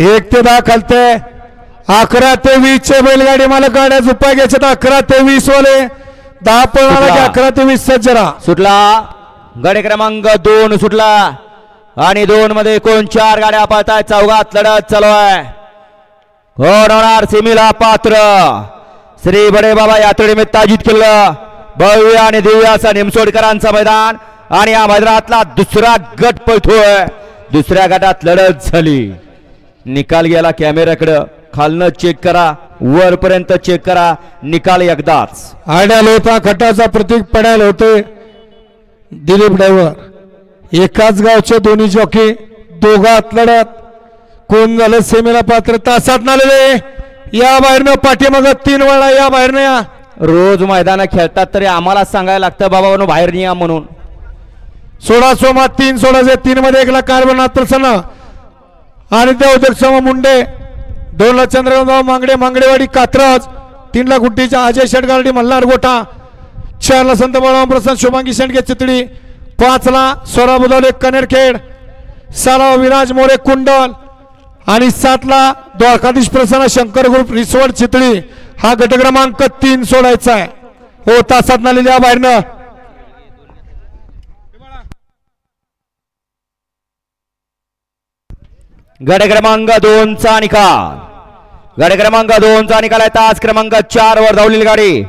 एक ते दहा खालते. अकरा ते वीस चे बैलगाडी मला गाड्याच उपाय घ्यायचे अकरा ते वीस वाले. दहा पळाला की? अकरा ते वीस सज्ज राहा सुटला. गडे क्रमांक दोन सुटला. आणि दोन मध्ये कोण चार गाड्या पळताय चौघात लढत चालू आहे. कोण होणार सिमीला पात्र. श्री बडे बाबा यात्रेनिमित्त आयोजित केलं. भव्य आणि दिव्य असा निमसोडकरांचं मैदान. आणि या मैदानातला दुसरा गट पळतोय. दुसऱ्या गटात लढत झाली. निकाल गेला कॅमेऱ्याकडं. खालनं चेक करा. वरपर्यंत चेक करा. निकाल एकदाच. आड्याल होता खटाचा प्रतीक पडायला होते. दिलीप ड्रायव्हर. एकाच गावचे दोन्ही जॉकी दोघात लढत. कोण झालं सेमीला पात्र? तासात नालेले. या बाहेरनं पाठीमाग तीन वेळा या बाहेरनं या. रोज मैदानं खेळतात तरी आम्हाला सांगायला लागतं बाबा बाहेर नाही या म्हणून. सोळा सोमा तीन सोळाचे तीन मध्ये एकला कारबनाथ प्रसन्न आणि देवदेव मुंडे दोनला चंद्रकांतराव मांगडे मांगडेवाडी कात्रज तीनला गुट्टीच्या अजय शेटगार्डी मल्हार गोठा चारला संत बळराम प्रसन्न शुभांगी शेंडगे चितळी पाचला सोरा बुधवले कनेरखेड सहाला विराज मोरे कुंडल आणि सातला द्वारकाधीश प्रसन्न शंकर ग्रुप रिसवड चितळी हा गट क्रमांक तीन सोडायचा आहे. हो तासात नालेल्या बाहेरनं. गड क्रमांक दोनचा निकाल. गड क्रमांक दोनचा निकाल आहे. तास क्रमांक चार वर धावलेली गाडी.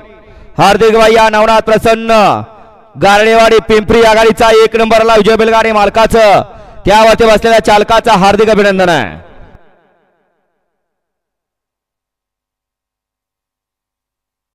हार्दिक या नवनाथ प्रसन्न. गारणेवाडी पिंपरी या गाडीचा एक नंबरला विजय बैलगाडी मालकाचं. त्यावरती बसलेल्या चालकाचं हार्दिक अभिनंदन आहे.